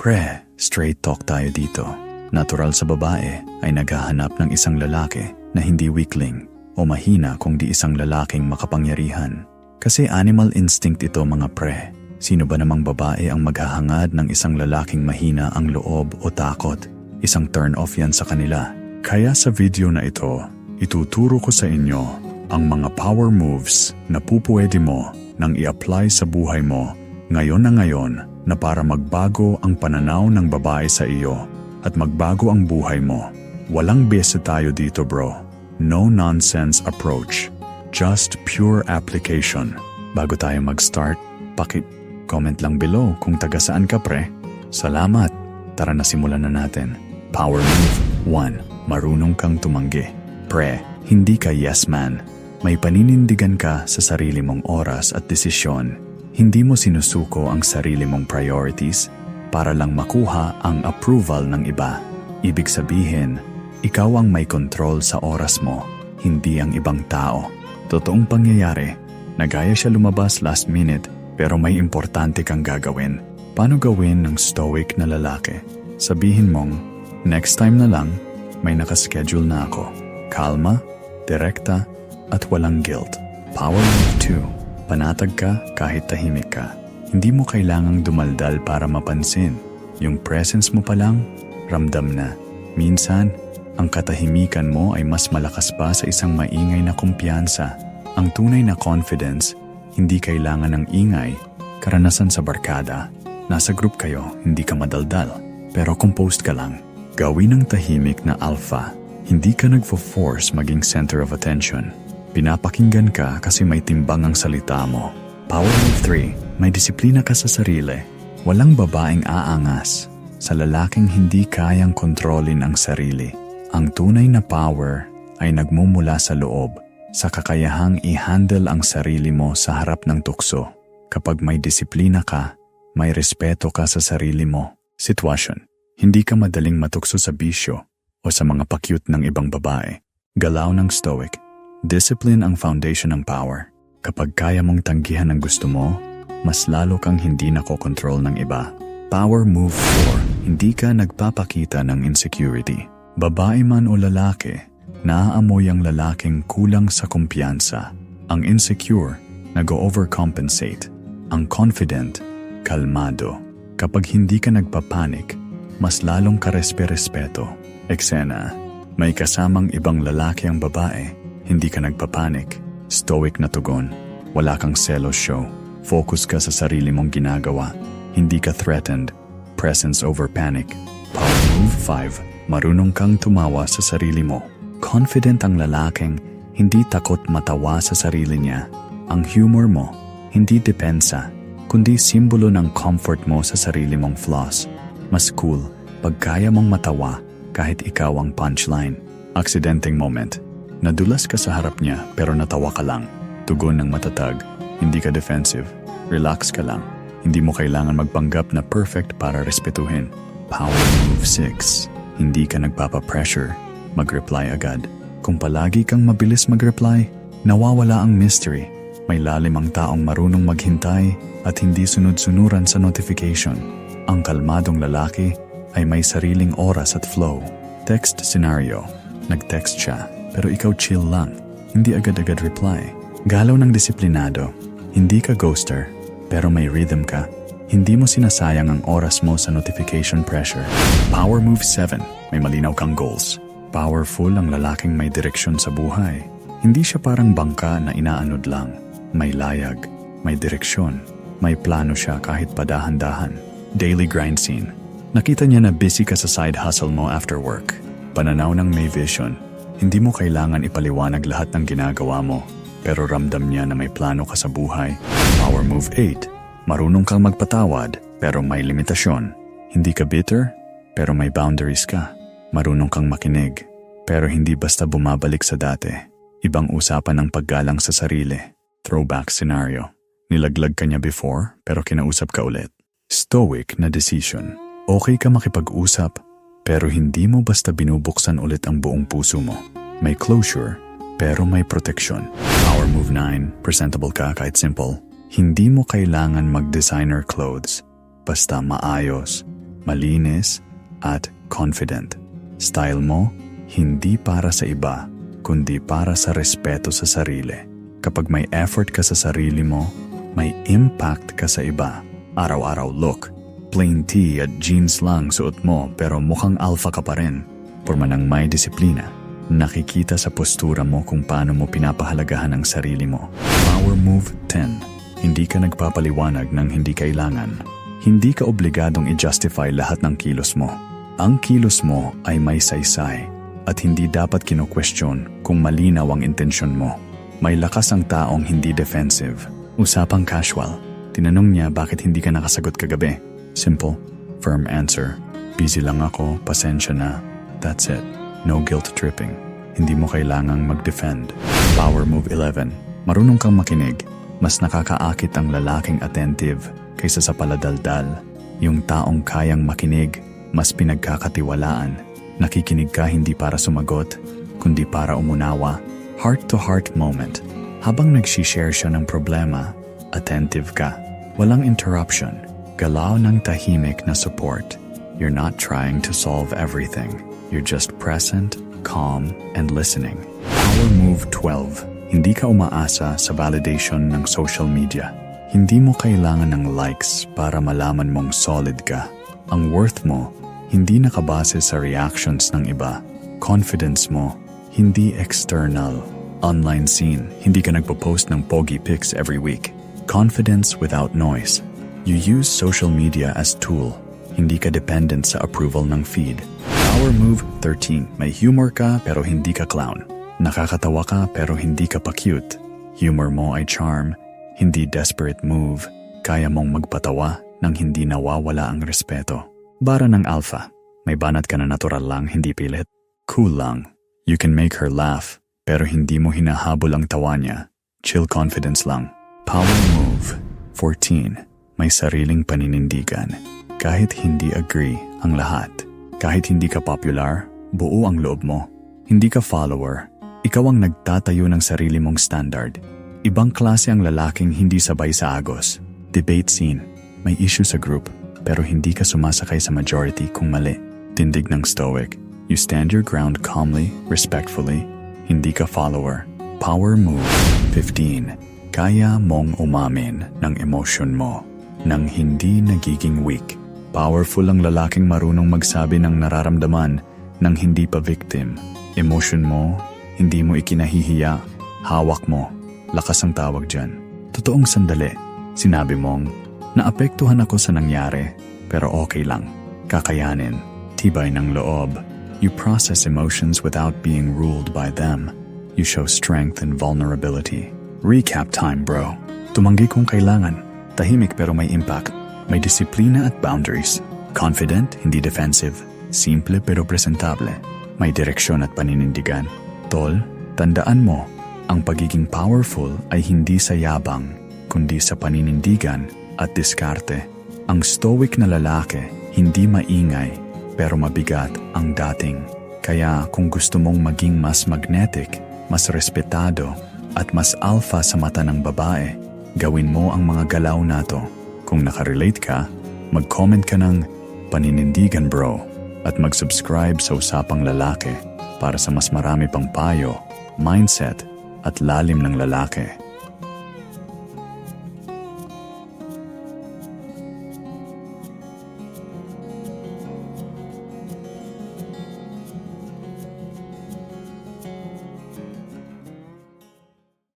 Pre, straight talk tayo dito. Natural sa babae ay naghahanap ng isang lalaki na hindi weakling o mahina kung di isang lalaking makapangyarihan. Kasi animal instinct ito mga pre. Sino ba namang babae ang maghahangad ng isang lalaking mahina ang loob o takot? Isang turn off yan sa kanila. Kaya sa video na ito, ituturo ko sa inyo ang mga power moves na pupwede mo nang i-apply sa buhay mo ngayon na ngayon na para magbago ang pananaw ng babae sa iyo at magbago ang buhay mo. Walang bese tayo dito bro. No nonsense approach. Just pure application. Bago tayo mag-start, paki-comment lang below kung taga saan ka pre. Salamat. Tara na simulan na natin. Power move 1. Marunong kang tumanggi. Pre, hindi ka yes man. May paninindigan ka sa sarili mong oras at desisyon. Hindi mo sinusuko ang sarili mong priorities para lang makuha ang approval ng iba. Ibig sabihin, ikaw ang may control sa oras mo, hindi ang ibang tao. Totoong pangyayari, nagaya siya lumabas last minute pero may importante kang gagawin. Paano gawin ng stoic na lalaki? Sabihin mong, next time na lang, may nakaschedule na ako. Kalma, direkta, at walang guilt. Power move 2. Panatag ka kahit tahimik ka. Hindi mo kailangang dumaldal para mapansin. Yung presence mo pa lang, ramdam na. Minsan, ang katahimikan mo ay mas malakas pa sa isang maingay na kumpiyansa. Ang tunay na confidence, hindi kailangan ng ingay, karanasan sa barkada. Nasa group kayo, hindi ka madaldal, pero composed ka lang. Gawin ng tahimik na alpha, hindi ka nagfo-force maging center of attention. Pinapakinggan ka kasi may timbang ang salita mo. Power move 3, may disiplina ka sa sarili. Walang babaeng aangas sa lalaking hindi kayang kontrolin ang sarili. Ang tunay na power ay nagmumula sa loob, sa kakayahang i-handle ang sarili mo sa harap ng tukso. Kapag may disiplina ka, may respeto ka sa sarili mo. Sitwasyon, hindi ka madaling matukso sa bisyo o sa mga pakyut ng ibang babae. Galaw ng stoic, discipline ang foundation ng power. Kapag kaya mong tanggihan ang gusto mo, mas lalo kang hindi nakokontrol ng iba. Power move 4. Hindi ka nagpapakita ng insecurity. Babae man o lalaki, naaamoy ang lalaking kulang sa kumpiyansa. Ang insecure, nag-overcompensate. Ang confident, kalmado. Kapag hindi ka nagpapanik, mas lalong karespe-respeto. Eksena, may kasamang ibang lalaki ang babae, hindi ka nagpapanik. Stoic na tugon. Wala kang selos show. Focus ka sa sarili mong ginagawa. Hindi ka threatened. Presence over panic. Power move 5. Marunong kang tumawa sa sarili mo. Confident ang lalaking hindi takot matawa sa sarili niya. Ang humor mo, hindi depensa, kundi simbolo ng comfort mo sa sarili mong flaws. Mas cool pag kaya mong matawa kahit ikaw ang punchline. Aksidenteng moment. Nadulas ka sa harap niya pero natawa ka lang. Tugon ng matatag. Hindi ka defensive. Relax ka lang. Hindi mo kailangan magpanggap na perfect para respetuhin. Power move 6. Hindi ka nagpapa-pressure. Mag-reply agad. Kung palagi kang mabilis mag-reply, nawawala ang mystery. May lalim ang taong marunong maghintay at hindi sunod-sunuran sa notification. Ang kalmadong lalaki ay may sariling oras at flow. Text scenario. Nag-text siya, pero ikaw chill lang. Hindi agad-agad reply. Galaw ng disiplinado. Hindi ka ghoster, pero may rhythm ka. Hindi mo sinasayang ang oras mo sa notification pressure. Power move 7. May malinaw kang goals. Powerful ang lalaking may direksyon sa buhay. Hindi siya parang bangka na inaanod lang. May layag, may direksyon, may plano siya kahit padahan-dahan. Daily grind scene. Nakita niya na busy ka sa side hustle mo after work. Pananaw ng may vision. Hindi mo kailangan ipaliwanag lahat ng ginagawa mo, pero ramdam niya na may plano ka sa buhay. Power move 8. Marunong kang magpatawad, pero may limitasyon. Hindi ka bitter, pero may boundaries ka. Marunong kang makinig, pero hindi basta bumabalik sa dati. Ibang usapan ang paggalang sa sarili. Throwback scenario. Nilaglag ka niya before, pero kinausap ka ulit. Stoic na decision. Okay ka makipag-usap, pero hindi mo basta binubuksan ulit ang buong puso mo. May closure, pero may protection. Power move 9, presentable ka kahit simple. Hindi mo kailangan mag-designer clothes. Basta maayos, malinis, at confident. Style mo, hindi para sa iba, kundi para sa respeto sa sarili. Kapag may effort ka sa sarili mo, may impact ka sa iba. Araw-araw look, plain tee at jeans lang suot mo pero mukhang alpha ka pa rin. Porma ng may disiplina. Nakikita sa postura mo kung paano mo pinapahalagahan ang sarili mo. Power Move 10. Hindi ka nagpapaliwanag ng hindi kailangan. Hindi ka obligadong i-justify lahat ng kilos mo. Ang kilos mo ay may saysay at hindi dapat kino-question kung malinaw ang intensyon mo. May lakas ang taong hindi defensive. Usapang casual. Tinanong niya bakit hindi ka nakasagot kagabi. Simple, firm answer. Busy lang ako, pasensya na. That's it. No guilt tripping. Hindi mo kailangang mag-defend. Power Move 11. Marunong kang makinig. Mas nakakaakit ang lalaking attentive kaysa sa paladaldal. Yung taong kayang makinig, mas pinagkakatiwalaan. Nakikinig ka hindi para sumagot, kundi para umunawa. Heart-to-heart moment. Habang nagsishare siya ng problema, attentive ka. Walang interruption. Galaw ng tahimik na support. You're not trying to solve everything. You're just present, calm, and listening. Power Move 12. Hindi ka umaasa sa validation ng social media. Hindi mo kailangan ng likes para malaman mong solid ka. Ang worth mo, hindi nakabase sa reactions ng iba. Confidence mo, hindi external. Online scene, hindi ka nagpo-post ng pogi pics every week. Confidence without noise. You use social media as tool. Hindi ka dependent sa approval ng feed. Power Move 13. May humor ka pero hindi ka clown. Nakakatawa ka pero hindi ka pa cute. Humor mo ay charm, hindi desperate move. Kaya mong magpatawa nang hindi nawawala ang respeto. Bara ng alpha. May banat ka na natural lang, hindi pilit. Cool lang. You can make her laugh, pero hindi mo hinahabol ang tawa niya. Chill confidence lang. Power Move 14. May sariling paninindigan. Kahit hindi agree ang lahat. Kahit hindi ka popular, buo ang loob mo. Hindi ka follower. Ikaw ang nagtatayo ng sarili mong standard. Ibang klase ang lalaking hindi sabay sa agos. Debate scene. May issue sa group, pero hindi ka sumasakay sa majority kung mali. Tindig ng stoic. You stand your ground calmly, respectfully. Hindi ka follower. Power move 15. Kaya mong umamin ng emosyon mo nang hindi nagiging weak. Powerful ang lalaking marunong magsabi ng nararamdaman nang hindi pa victim. Emotion mo, hindi mo ikinahihiya, hawak mo, lakas ang tawag dyan. Totoong sandali, sinabi mong, naapektuhan ako sa nangyari, pero okay lang, kakayanin, tibay ng loob. You process emotions without being ruled by them. You show strength and vulnerability. Recap time, bro. Tumanggi kung kailangan. Tahimik pero may impact. May disiplina at boundaries. Confident, hindi defensive. Simple pero presentable. May direksyon at paninindigan. Tol, tandaan mo, ang pagiging powerful ay hindi sa yabang, kundi sa paninindigan at diskarte. Ang stoic na lalaki, hindi maingay, pero mabigat ang dating. Kaya kung gusto mong maging mas magnetic, mas respetado, at mas alpha sa mata ng babae, gawin mo ang mga galaw na to. Kung nakarelate ka, mag-comment ka ng paninindigan bro at mag-subscribe sa Usapang Lalaki para sa mas marami pang payo, mindset at lalim ng lalaki.